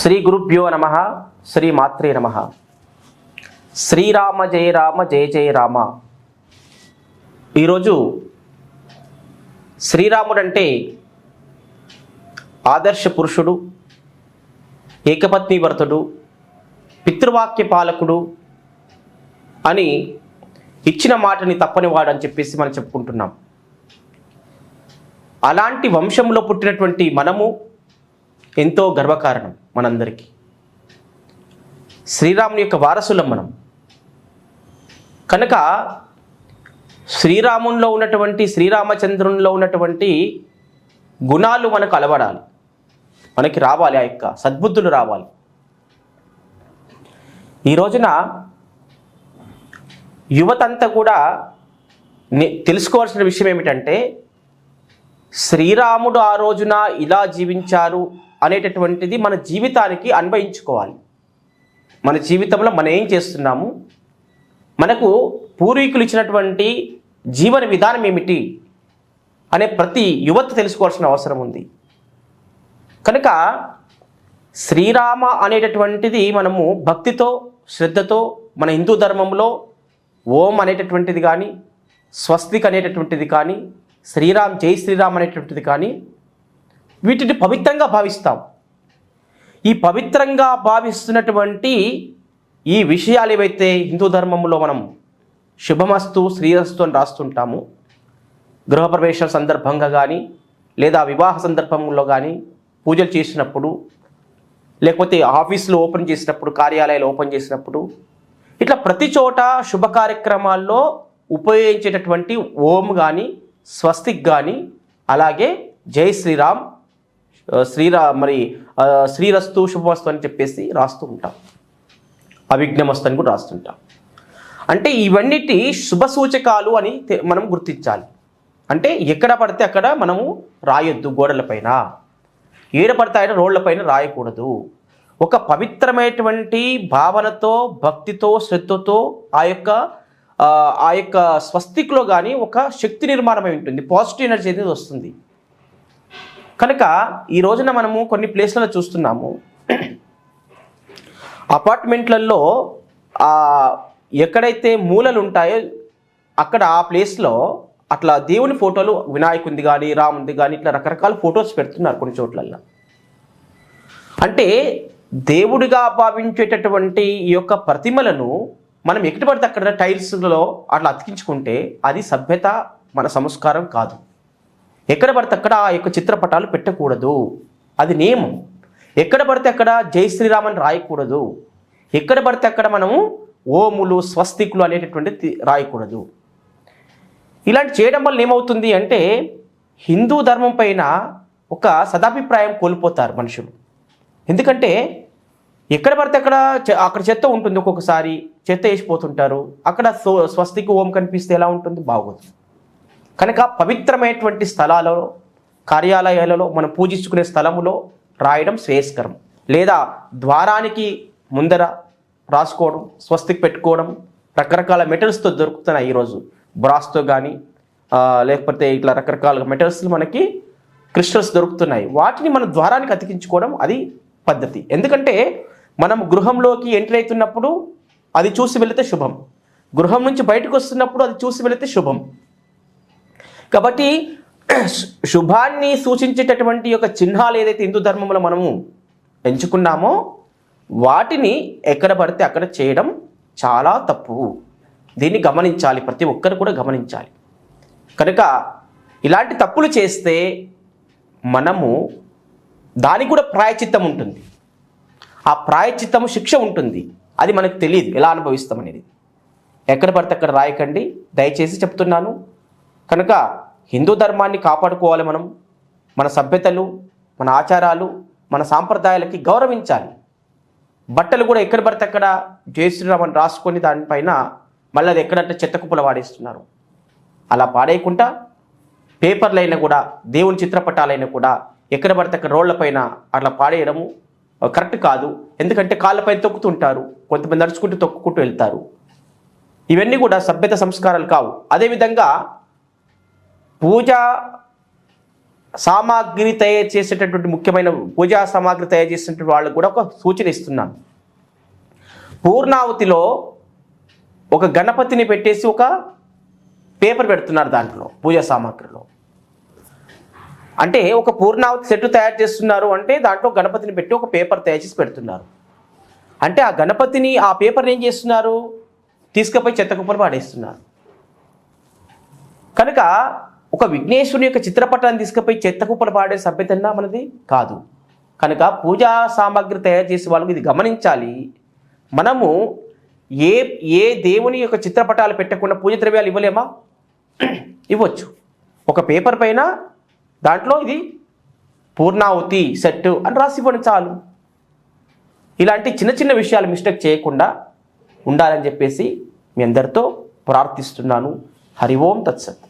శ్రీ గురుభ్యో నమ శ్రీ మాత్రే నమ. శ్రీరామ జయ రామ జయ జయ రామ. ఈరోజు శ్రీరాముడు అంటే ఆదర్శ పురుషుడు ఏకపత్ని భర్తుడు పితృవాక్య పాలకుడు అని ఇచ్చిన మాటని తప్పనివాడు అని చెప్పేసి మనం చెప్పుకుంటున్నాం. అలాంటి వంశంలో పుట్టినటువంటి మనము ఎంతో గర్వకారణం మనందరికీ. శ్రీరాముని యొక్క వారసులం మనం. కనుక శ్రీరామునిలో ఉన్నటువంటి శ్రీరామచంద్రునిలో ఉన్నటువంటి గుణాలు మనకు అలవడాలి. మనకి రావాలి ఆ యొక్క సద్బుద్ధులు రావాలి. ఈ రోజున యువతంతా కూడా నే- తెలుసుకోవాల్సిన విషయం ఏమిటంటే శ్రీరాముడు ఆ రోజున ఇలా జీవించారు అనేటటువంటిది మన జీవితానికి అన్వయించుకోవాలి. మన జీవితంలో మనం ఏం చేస్తున్నాము? మనకు పూర్వీకులు ఇచ్చినటువంటి జీవన విధానం ఏమిటి? అనే ప్రతి యువత తెలుసుకోవాల్సిన అవసరం ఉంది. కనుక శ్రీరామ అనేటటువంటిది మనము భక్తితో శ్రద్ధతో మన హిందూ ధర్మంలో ఓం అనేటటువంటిది కానీ స్వస్తిక్ అనేటటువంటిది కానీ శ్రీరామ్ జై శ్రీరామ్ అనేటటువంటిది కానీ వీటిని పవిత్రంగా భావిస్తాం. ఈ పవిత్రంగా భావిస్తున్నటువంటి ఈ విషయాలు ఏవైతే హిందూ ధర్మంలో మనం శుభమస్తు శ్రీరస్తు అని రాస్తుంటాము గృహప్రవేశం సందర్భంగా కానీ లేదా వివాహ సందర్భంలో కానీ పూజలు చేసినప్పుడు లేకపోతే ఆఫీసులు ఓపెన్ చేసినప్పుడు కార్యాలయాలు ఓపెన్ చేసినప్పుడు ఇట్లా ప్రతి చోట శుభ కార్యక్రమాల్లో ఉపయోగించేటటువంటి ఓం కానీ స్వస్తిక్ కానీ అలాగే జై శ్రీరామ్ శ్రీరా మరి శ్రీరస్తు శుభవస్తు అని చెప్పేసి రాస్తూ ఉంటాం. అవిఘ్నమస్తు అని కూడా రాస్తుంటాం. అంటే ఇవన్నిటి శుభ సూచకాలు అని తె- మనం గుర్తించాలి. అంటే ఎక్కడ పడితే అక్కడ మనము రాయొద్దు గోడలపైన ఏడ పడితే ఆయన రోడ్లపైన రాయకూడదు. ఒక పవిత్రమైనటువంటి భావనతో భక్తితో శ్రద్ధతో ఆ యొక్క ఆ, ఆ యొక్క స్వస్తిక్లో కానీ ఒక శక్తి నిర్మాణమై ఉంటుంది. పాజిటివ్ ఎనర్జీ అనేది వస్తుంది. కనుక ఈ రోజున మనము కొన్ని ప్లేస్లలో చూస్తున్నాము. అపార్ట్మెంట్లలో ఎక్కడైతే మూలలు ఉంటాయో అక్కడ ఆ ప్లేస్లో అట్లా దేవుని ఫోటోలు వినాయకునిది కానీ రామునిది కానీ ఇట్లా రకరకాల ఫొటోస్ పెడుతున్నారు కొన్ని చోట్లల్లో. అంటే దేవుడిగా భావించేటటువంటి ఈ యొక్క ప్రతిమలను మనం ఎక్కడ పడితే అక్కడ టైల్స్లో అట్లా అతికించుకుంటే అది సభ్యత మన సంస్కారం కాదు. ఎక్కడ పడితే అక్కడ ఆ యొక్క చిత్రపటాలు పెట్టకూడదు. అది నియమం. ఎక్కడ పడితే అక్కడ జై శ్రీరామ్ అని రాయకూడదు. ఎక్కడ పడితే అక్కడ మనము ఓములు స్వస్తికులు అనేటటువంటి రాయకూడదు. ఇలాంటి చేయడం వల్ల ఏమవుతుంది అంటే హిందూ ధర్మం పైన ఒక సదాభిప్రాయం కోల్పోతారు మనుషులు. ఎందుకంటే ఎక్కడ పడితే అక్కడ చె- అక్కడ చెత్త ఉంటుంది ఒక్కొక్కసారి. చెత్త వేసిపోతుంటారు. అక్కడ స్వ- స్వస్తికి ఓం కనిపిస్తే ఎలా ఉంటుంది? బాగోదు. కనుక పవిత్రమైనటువంటి స్థలాలలో కార్యాలయాలలో మనం పూజించుకునే స్థలములో రాయడం శ్రేయస్కరం. లేదా ద్వారానికి ముందర రాసుకోవడం స్వస్తికి పెట్టుకోవడం రకరకాల మెటల్స్తో దొరుకుతున్నాయి ఈరోజు బ్రాస్తో కానీ లేకపోతే ఇట్లా రకరకాల మెటల్స్ మనకి క్రిస్టల్స్ దొరుకుతున్నాయి. వాటిని మన ద్వారానికి అతికించుకోవడం అది పద్ధతి. ఎందుకంటే మనం గృహంలోకి ఎంటర్ అవుతున్నప్పుడు అది చూసి వెళితే శుభం. గృహం నుంచి బయటకు వస్తున్నప్పుడు అది చూసి వెళితే శుభం. కాబట్టి శుభాన్ని సూచించేటటువంటి యొక్క చిహ్నాలు ఏదైతే హిందూ ధర్మంలో మనము ఎంచుకున్నామో వాటిని ఎక్కడ పడితే అక్కడ చేయడం చాలా తప్పు. దీన్ని గమనించాలి ప్రతి ఒక్కరు కూడా గమనించాలి. కనుక ఇలాంటి తప్పులు చేస్తే మనము దానికి కూడా ప్రాయచిత్తం ఉంటుంది. ఆ ప్రాయచిత్తము శిక్ష ఉంటుంది. అది మనకు తెలియదు ఎలా అనుభవిస్తాం అనేది ఎక్కడ పడితే అక్కడ రాయకండి. దయచేసి చెప్తున్నాను కనుక హిందూ ధర్మాన్ని కాపాడుకోవాలి మనం మన సభ్యతలు మన ఆచారాలు మన సాంప్రదాయాలకి గౌరవించాలి. బట్టలు కూడా ఎక్కడ పడితే అక్కడ జై రాసుకొని దానిపైన మళ్ళీ అది ఎక్కడంటే చెత్త కుప్పలు వాడేస్తున్నారు. అలా పాడేయకుండా పేపర్లైనా కూడా దేవుని చిత్రపటాలైనా కూడా ఎక్కడ పడితే అక్కడ రోడ్లపైన అట్లా పాడేయడము కరెక్ట్ కాదు. ఎందుకంటే కాళ్ళపైన తొక్కుతుంటారు కొంతమంది నడుచుకుంటూ తొక్కుకుంటూ వెళ్తారు. ఇవన్నీ కూడా సభ్యత సంస్కారాలు కావు. అదేవిధంగా పూజ సామాగ్రిని తయారు చేసేటటువంటి ముఖ్యమైన పూజా సామాగ్రి తయారు చేసినటువంటి వాళ్ళకు కూడా ఒక సూచన ఇస్తున్నాను. పూర్ణావతిలో ఒక గణపతిని పెట్టేసి ఒక పేపర్ పెడుతున్నారు దాంట్లో పూజా సామాగ్రిలో. అంటే ఒక పూర్ణావతి సెట్ తయారు చేస్తున్నారు అంటే దాంట్లో గణపతిని పెట్టి ఒక పేపర్ తయారు చేసి పెడుతున్నారు. అంటే ఆ గణపతిని ఆ పేపర్ని ఏం చేస్తున్నారు? తీసుకుపోయి చెత్త కుప్పలు పాడేస్తున్నారు. కనుక ఒక విఘ్నేశ్వరుని యొక్క చిత్రపటాన్ని తీసుకుపోయి చెత్త కుప్పలు పాడే సభ్యతన్నా మనది? కాదు. కనుక పూజా సామాగ్రి తయారు చేసే వాళ్ళకి ఇది గమనించాలి. మనము ఏ ఏ దేవుని యొక్క చిత్రపటాలు పెట్టకుండా పూజ ద్రవ్యాలు ఇవ్వలేమా? ఇవ్వచ్చు. ఒక పేపర్ పైన దాంట్లో ఇది పూర్ణావతి సెట్ అని రాసి ఇవ్వండి చాలు. ఇలాంటి చిన్న చిన్న విషయాలు మిస్టేక్ చేయకుండా ఉండాలని చెప్పేసి మీ అందరితో ప్రార్థిస్తున్నాను. హరి ఓం తత్సత్.